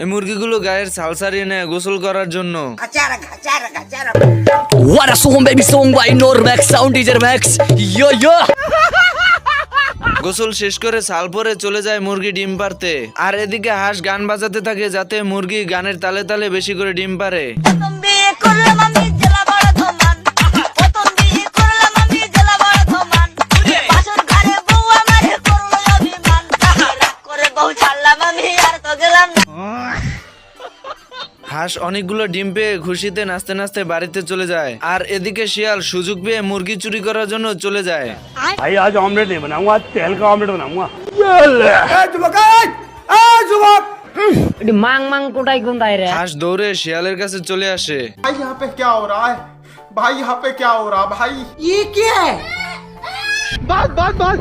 এই মুরগিগুলো গায়ের ছাল ছাড়িয়ে নেয় গোসল করার জন্য। What a song baby song by Normax Sound DJ Max. Yo yo. গোসল শেষ করে ছাল পরে চলে যায় মুরগি ডিম পারতে আর এদিকে হাঁস গান বাজাতে থাকে যাতে মুরগি গানের তালে তালে বেশি করে ডিম পারে গেলাম হাঁস অনেকগুলো ডিম পেয়ে খুশিতে নাচতে নাচতে বাড়িতে চলে যায় আর এদিকে শিয়াল সুযোগ পেয়ে মুরগি চুরি করার জন্য চলে যায় भाई आज ऑमलेट नहीं बनाऊंगा आज तेल का ऑमलेट बनाऊंगा এটি মাং মাং কোটাই কোনটাই রে হাঁস দৌড়ে শিয়ালের কাছে চলে আসে भाई यहाँ पे क्या हो रहा है भाई यहाँ पे क्या हो रहा है भाई ये क्या है बस बस बस